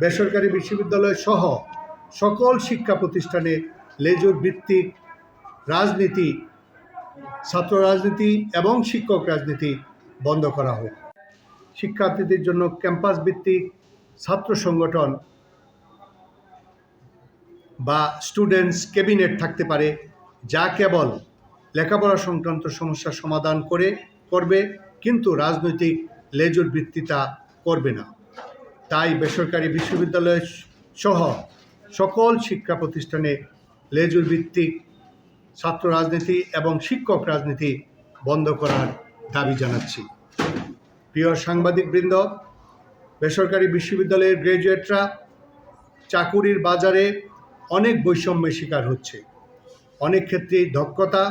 বেসরকারি বিশ্ববিদ্যালয় সহ সকল শিক্ষা প্রতিষ্ঠানে লেজুর ভিত্তিক রাজনীতি, ছাত্র রাজনীতি এবং শিক্ষক রাজনীতি বন্ধ করা হোক। শিক্ষার্থীদের জন্য ক্যাম্পাস ভিত্তিক ছাত্র সংগঠন বা স্টুডেন্টস ক্যাবিনেট থাকতে পারে, যা কেবল লেখাপড়া সংক্রান্ত সমস্যার সমাধান করে, করবে, কিন্তু রাজনৈতিক লেজুর ভিত্তিতা করবে না। তাই বেসরকারি বিশ্ববিদ্যালয় সহ সকল শিক্ষা প্রতিষ্ঠানে লেজুর ভিত্তিক ছাত্র রাজনীতি এবং শিক্ষক রাজনীতি বন্ধ করার দাবি জানাচ্ছি। প্রিয় সাংবাদিকবৃন্দ, বেসরকারি বিশ্ববিদ্যালয়ের গ্র্যাজুয়েটরা চাকুরির বাজারে অনেক বৈষম্যের শিকার হচ্ছে। অনেক ক্ষেত্রেই দক্ষতা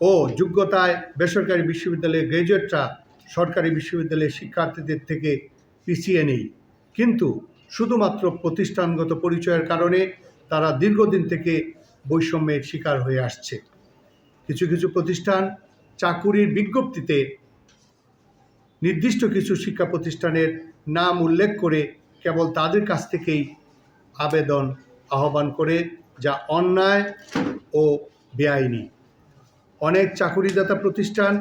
ও যোগ্যতায় বেসরকারি বিশ্ববিদ্যালয়ের গ্র্যাজুয়েটরা সরকারি বিশ্ববিদ্যালয়ের শিক্ষার্থীদের থেকে পিছিয়ে নেই। কিন্তু শুধুমাত্র প্রতিষ্ঠানগত পরিচয়ের কারণে তারা দীর্ঘদিন থেকে বৈষম্যের শিকার হয়ে আসছে। কিছু কিছু প্রতিষ্ঠান চাকুরির বিজ্ঞপ্তিতে নির্দিষ্ট কিছু শিক্ষা প্রতিষ্ঠানের নাম উল্লেখ করে কেবল তাদের কাছ থেকেই আবেদন আহ্বান করে, যা অন্যায় ও বেআইনি। অনেক চাকুরিদাতা প্রতিষ্ঠান,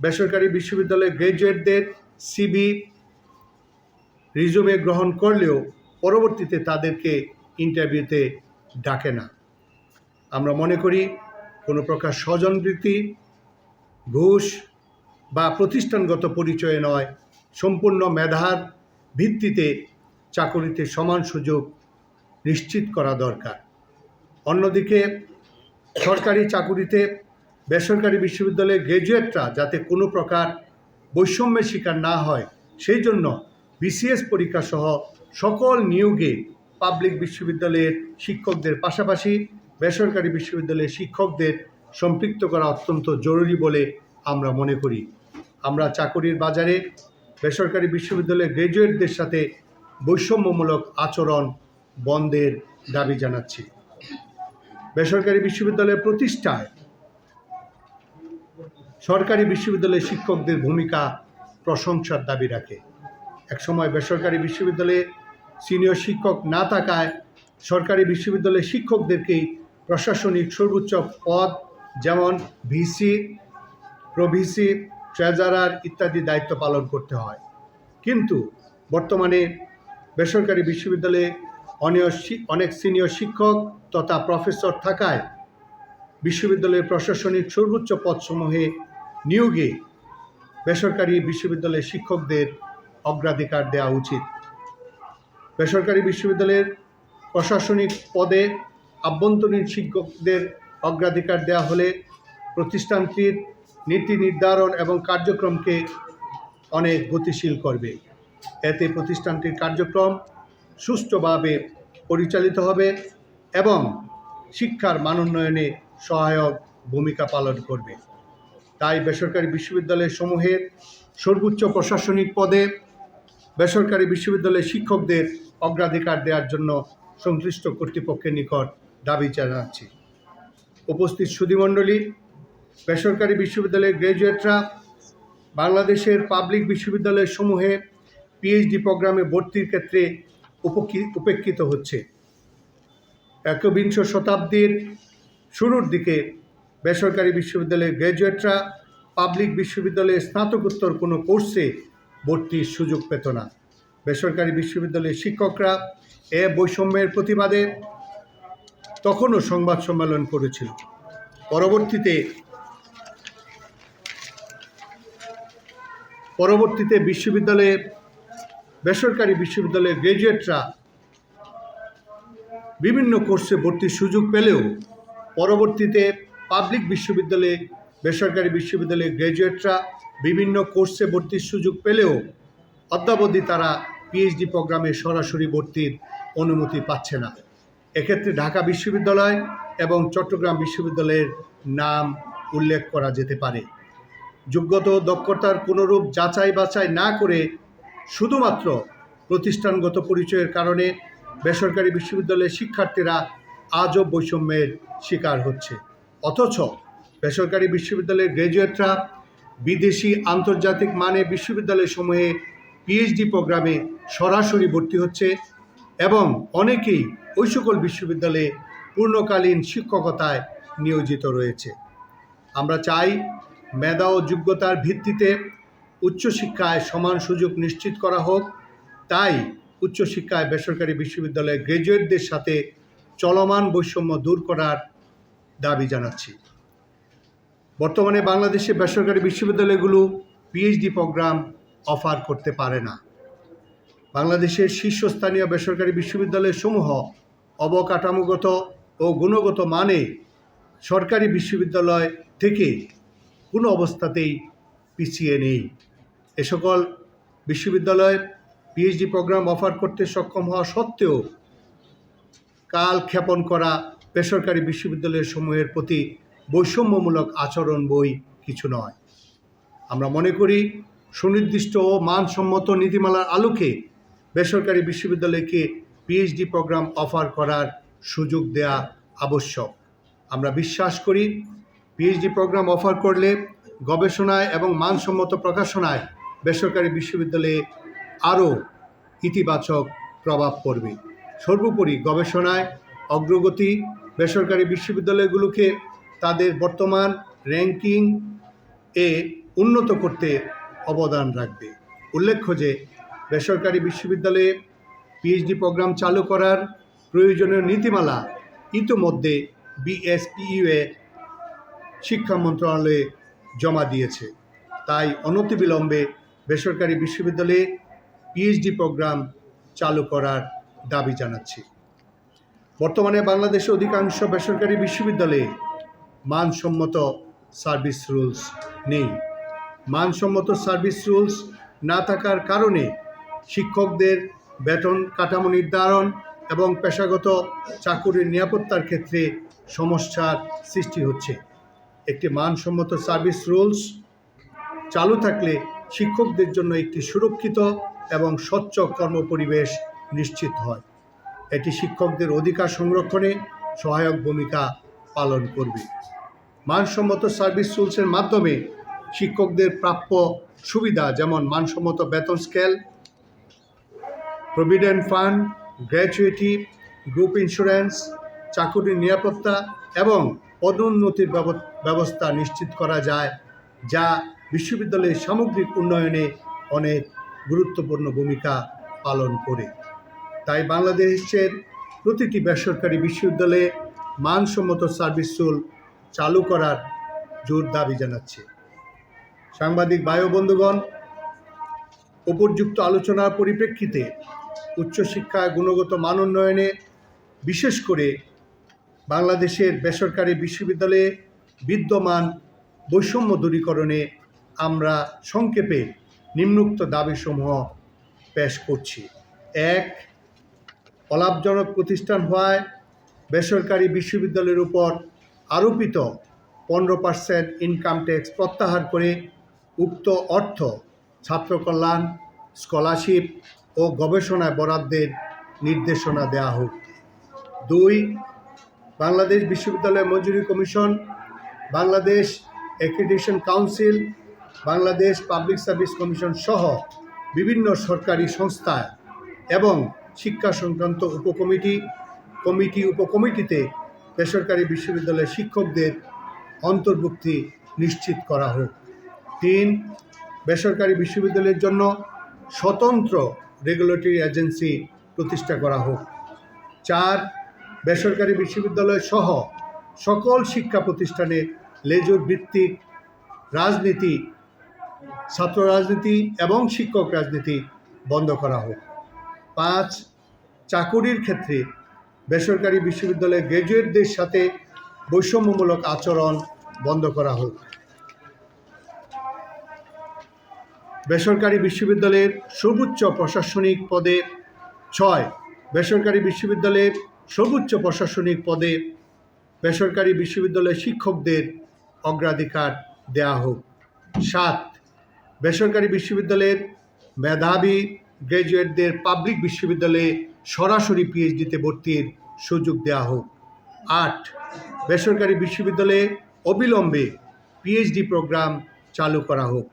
বেসরকারি বিশ্ববিদ্যালয়ের গ্র্যাজুয়েটদের সিবি রিজুমে গ্রহণ করলেও পরবর্তীতে তাদেরকে ইন্টারভিউতে ডাকে না। আমরা মনে করি কোনো প্রকার স্বজনবৃত্তি ঘুষ বা প্রতিষ্ঠানগত পরিচয়ে নয়। সম্পূর্ণ মেধার ভিত্তিতে চাকরিতে সমান সুযোগ নিশ্চিত করা দরকার। অন্যদিকে সরকারি চাকুরিতে বেসরকারি বিশ্ববিদ্যালয়ের গ্র্যাজুয়েটরা যাতে কোনো প্রকার বৈষম্যের শিকার না হয়, সেই জন্য বিসিএস পরীক্ষা সহ সকল নিয়োগে পাবলিক বিশ্ববিদ্যালয়ের শিক্ষকদের পাশাপাশি বেসরকারি বিশ্ববিদ্যালয়ের শিক্ষকদের সম্পৃক্ত করা অত্যন্ত জরুরি বলে আমরা মনে করি। আমরা চাকরির বাজারে বেসরকারি বিশ্ববিদ্যালয়ের গ্র্যাজুয়েটদের সাথে বৈষম্যমূলক আচরণ বন্ধের দাবি জানাচ্ছি। বেসরকারি বিশ্ববিদ্যালয়ের প্রতিষ্ঠায় সরকারি বিশ্ববিদ্যালয়ের শিক্ষকদের ভূমিকা প্রশংসার দাবি রাখে। একসময় বেসরকারি বিশ্ববিদ্যালয়ে সিনিয়র শিক্ষক না থাকায় সরকারি বিশ্ববিদ্যালয়ের শিক্ষকদেরকেই প্রশাসনিক সর্বোচ্চ পদ যেমন ভিসি, প্রভিসি, ট্রেজারার ইত্যাদি দায়িত্ব পালন করতে হয়। কিন্তু বর্তমানে বেসরকারি বিশ্ববিদ্যালয়ে অনেক অনেক সিনিয়র শিক্ষক তথা প্রফেসর থাকায় বিশ্ববিদ্যালয়ের প্রশাসনিক সর্বোচ্চ পদসমূহে নিয়োগে বেসরকারি বিশ্ববিদ্যালয়ের শিক্ষকদের অগ্রাধিকার দেওয়া উচিত। বেসরকারি বিশ্ববিদ্যালয়ের প্রশাসনিক পদে আভ্যন্তরীণ শিক্ষকদের অগ্রাধিকার দেওয়া হলে প্রতিষ্ঠানটির নীতি নির্ধারণ এবং কার্যক্রমকে অনেক গতিশীল করবে। এতে প্রতিষ্ঠানটির কার্যক্রম সুষ্ঠুভাবে পরিচালিত হবে এবং শিক্ষার মানোন্নয়নে সহায়ক ভূমিকা পালন করবে। তাই বেসরকারি বিশ্ববিদ্যালয় সমূহের সর্বোচ্চ প্রশাসনিক পদে বেসরকারি বিশ্ববিদ্যালয়ের শিক্ষকদের অগ্রাধিকার দেওয়ার জন্য সংশ্লিষ্ট কর্তৃপক্ষের নিকট দাবি জানাচ্ছি। উপস্থিত সুধীমণ্ডলী, বেসরকারি বিশ্ববিদ্যালয়ের গ্র্যাজুয়েটরা বাংলাদেশের পাবলিক বিশ্ববিদ্যালয় সমূহে পিএইচডি প্রোগ্রামে ভর্তির ক্ষেত্রে উপকৃ- উপেক্ষিত হচ্ছে। একবিংশ শতাব্দীর শুরুর দিকে বেসরকারি বিশ্ববিদ্যালয়ের গ্র্যাজুয়েটরা পাবলিক বিশ্ববিদ্যালয়ে স্নাতকোত্তর কোনো কোর্সে ভর্তির সুযোগ পেত না। বেসরকারি বিশ্ববিদ্যালয়ের শিক্ষকরা এ বৈষম্যের প্রতিবাদে তখনও সংবাদ সম্মেলন করেছিল। পরবর্তীতে পরবর্তীতে বিশ্ববিদ্যালয়ে, বেসরকারি বিশ্ববিদ্যালয়ের গ্র্যাজুয়েটরা বিভিন্ন কোর্সে ভর্তির সুযোগ পেলেও পরবর্তীতে পাবলিক বিশ্ববিদ্যালয়ে, বেসরকারি বিশ্ববিদ্যালয়ের গ্র্যাজুয়েটরা বিভিন্ন কোর্সে ভর্তির সুযোগ পেলেও অদ্যাবধি তারা পিএইচডি প্রোগ্রামে সরাসরি ভর্তির অনুমতি পাচ্ছে না। এক্ষেত্রে ঢাকা বিশ্ববিদ্যালয় এবং চট্টগ্রাম বিশ্ববিদ্যালয়ের নাম উল্লেখ করা যেতে পারে। যোগ্যত দক্ষতার কোনোরূপ যাচাই বাছাই না করে শুধুমাত্র প্রতিষ্ঠানগত পরিচয়ের কারণে বেসরকারি বিশ্ববিদ্যালয়ের শিক্ষার্থীরা আজও বৈষম্যের শিকার হচ্ছে। অথচ বেসরকারি বিশ্ববিদ্যালয়ের গ্র্যাজুয়েটরা বিদেশি আন্তর্জাতিক মানে বিশ্ববিদ্যালয় বিশ্ববিদ্যালয়সমূহে পিএইচডি প্রোগ্রামে সরাসরি ভর্তি হচ্ছে এবং অনেকেই ওই সকল বিশ্ববিদ্যালয়ে পূর্ণকালীন শিক্ষকতায় নিয়োজিত রয়েছে। আমরা চাই মেধা ও যোগ্যতার ভিত্তিতে উচ্চশিক্ষায় সমান সুযোগ নিশ্চিত করা হোক। তাই উচ্চশিক্ষায় বেসরকারি বিশ্ববিদ্যালয়ের গ্র্যাজুয়েটদের সাথে চলমান বৈষম্য দূর করার দাবি জানাচ্ছি। বর্তমানে বাংলাদেশে বেসরকারি বিশ্ববিদ্যালয়গুলো পিএইচডি প্রোগ্রাম অফার করতে পারে না। বাংলাদেশের শীর্ষস্থানীয় বেসরকারি বিশ্ববিদ্যালয় সমূহ অবকাঠামোগত ও গুণগত মানে সরকারি বিশ্ববিদ্যালয় থেকে কোনো অবস্থাতেই পিছিয়ে নেই। এ সকল বিশ্ববিদ্যালয় পিএইচডি প্রোগ্রাম অফার করতে সক্ষম হওয়া সত্ত্বেও কাল ক্ষেপণ করা বেসরকারি বিশ্ববিদ্যালয় সমূহের প্রতি বৈষম্যমূলক আচরণ বই কিছু নয়। আমরা মনে করি, সুনির্দিষ্ট ও মানসম্মত নীতিমালার আলোকে বেসরকারি বিশ্ববিদ্যালয়কে পিএইচডি প্রোগ্রাম অফার করার সুযোগ দেয়া আবশ্যক। আমরা বিশ্বাস করি পিএইচডি প্রোগ্রাম অফার করলে গবেষণায় এবং মানসম্মত প্রকাশনায় বেসরকারি বিশ্ববিদ্যালয়ে আরও ইতিবাচক প্রভাব পড়বে। সর্বোপরি গবেষণায় অগ্রগতি বেসরকারি বিশ্ববিদ্যালয়গুলোকে তাদের বর্তমান র্যাঙ্কিং এ উন্নত করতে অবদান রাখবে। উল্লেখ্য যে, বেসরকারি বিশ্ববিদ্যালয়ে পিএইচডি প্রোগ্রাম চালু করার প্রয়োজনীয় নীতিমালা ইতোমধ্যে বিএসপিইউএ শিক্ষা মন্ত্রণালয়ে জমা দিয়েছে। তাই অনতিবিলম্বে বেসরকারি বিশ্ববিদ্যালয়ে পিএইচডি প্রোগ্রাম চালু করার দাবি জানাচ্ছি। বর্তমানে বাংলাদেশে অধিকাংশ বেসরকারি বিশ্ববিদ্যালয়ে মানসম্মত সার্ভিস রুলস নেই। মানসম্মত সার্ভিস রুলস না থাকার কারণে শিক্ষকদের বেতন কাঠামো নির্ধারণ এবং পেশাগত চাকুরির নিরাপত্তার ক্ষেত্রে সমস্যার সৃষ্টি হচ্ছে। একটি মানসম্মত সার্ভিস রুলস চালু থাকলে শিক্ষকদের জন্য একটি সুরক্ষিত এবং স্বচ্ছ কর্মপরিবেশ নিশ্চিত হয়। এটি শিক্ষকদের অধিকার সংরক্ষণে সহায়ক ভূমিকা পালন করবে। মানসম্মত সার্ভিস রুলসের মাধ্যমে শিক্ষকদের প্রাপ্য সুবিধা যেমন মানসম্মত বেতন scale, provident fund, gratuity, group insurance, চাকুরির নিরাপত্তা এবং পদোন্নতির ব্যব- ব্যবস্থা নিশ্চিত করা যায়, যা বিশ্ববিদ্যালয়ের সামগ্রিক উন্নয়নে অনেক গুরুত্বপূর্ণ ভূমিকা পালন করে। তাই বাংলাদেশের প্রতিটি বেসরকারি বিশ্ববিদ্যালয়ে মানসম্মত সার্ভিস রুল চালু করার জোর দাবি জানাচ্ছে। সাংবাদিক বায়ু বন্ধুগণ, উপযুক্ত আলোচনার পরিপ্রেক্ষিতে উচ্চশিক্ষায় গুণগত মান উন্নয়নে বিশেষ করে বাংলাদেশের বেসরকারি বিশ্ববিদ্যালয়ে বিদ্যমান বৈষম্য দূরীকরণে আমরা সংক্ষেপে নিম্নোক্ত দাবিসমূহ পেশ করছি। এক, অলাভজনক প্রতিষ্ঠান হওয়ায় বেসরকারি বিশ্ববিদ্যালয়ের উপর আরোপিত পনেরো পার্সেন্ট ইনকাম ট্যাক্স প্রত্যাহার করে উক্ত অর্থ ছাত্র কল্যাণ স্কলারশিপ ও গবেষণায় বরাদ্দের নির্দেশনা দেওয়া হোক। দুই, বাংলাদেশ বিশ্ববিদ্যালয় মঞ্জুরি commission, Bangladesh accreditation council Bangladesh public service commission সহ বিভিন্ন সরকারি সংস্থা এবং শিক্ষা সংক্রান্ত উপকমিটি কমিটি, উপকমিটিতে বেসরকারি বিশ্ববিদ্যালয়ের শিক্ষকদের অন্তর্ভুক্তি নিশ্চিত করা হোক। তিন, বেসরকারি বিশ্ববিদ্যালয়ের জন্য স্বতন্ত্র রেগুলেটরি এজেন্সি প্রতিষ্ঠা করা হোক। চার, বেসরকারি বিশ্ববিদ্যালয় সহ সকল শিক্ষা প্রতিষ্ঠানে লেজুর ভিত্তিক রাজনীতি, ছাত্র রাজনীতি এবং শিক্ষক রাজনীতি বন্ধ করা হোক। পাঁচ, চাকুরির ক্ষেত্রে বেসরকারি বিশ্ববিদ্যালয়ের গ্র্যাজুয়েটদের সাথে বৈষম্যমূলক আচরণ বন্ধ করা হোক। বেসরকারি বিশ্ববিদ্যালয়ের সর্বোচ্চ প্রশাসনিক পদে ছয়। বেসরকারি বিশ্ববিদ্যালয়ের সর্বোচ্চ প্রশাসনিক পদে বেসরকারি বিশ্ববিদ্যালয়ের শিক্ষকদের অগ্রাধিকার দেওয়া হোক। সাত। বেসরকারি বিশ্ববিদ্যালয়ের মেধাবী গ্র্যাজুয়েটদের পাবলিক বিশ্ববিদ্যালয়ে সরাসরি পিএইচডিতে ভর্তির সুযোগ দেওয়া হোক। আট, বেসরকারি বিশ্ববিদ্যালয়ে অবিলম্বে পিএইচডি প্রোগ্রাম চালু করা হোক।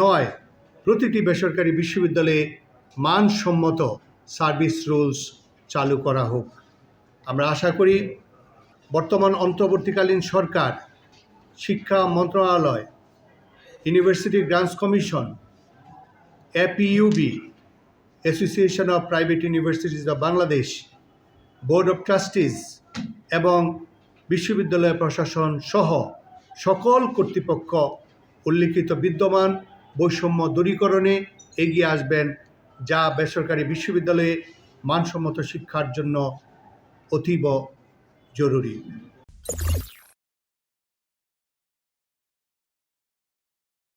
নয়, প্রতিটি বেসরকারি বিশ্ববিদ্যালয়ে মানসম্মত সার্ভিস রুলস চালু করা হোক। আমরা আশা করি বর্তমান অন্তর্বর্তীকালীন সরকার, শিক্ষা মন্ত্রণালয় university grants commission APUB association of private universities of Bangladesh board of trustees এবং বিশ্ববিদ্যালয় প্রশাসন সহ সকল কর্তৃপক্ষ উল্লিখিত বিদ্যমান বৈষম্য দূরীকরণে এগিয়ে আসবেন যা বেসরকারি বিশ্ববিদ্যালয়ে মানসম্মত শিক্ষার জন্য অতীব জরুরি।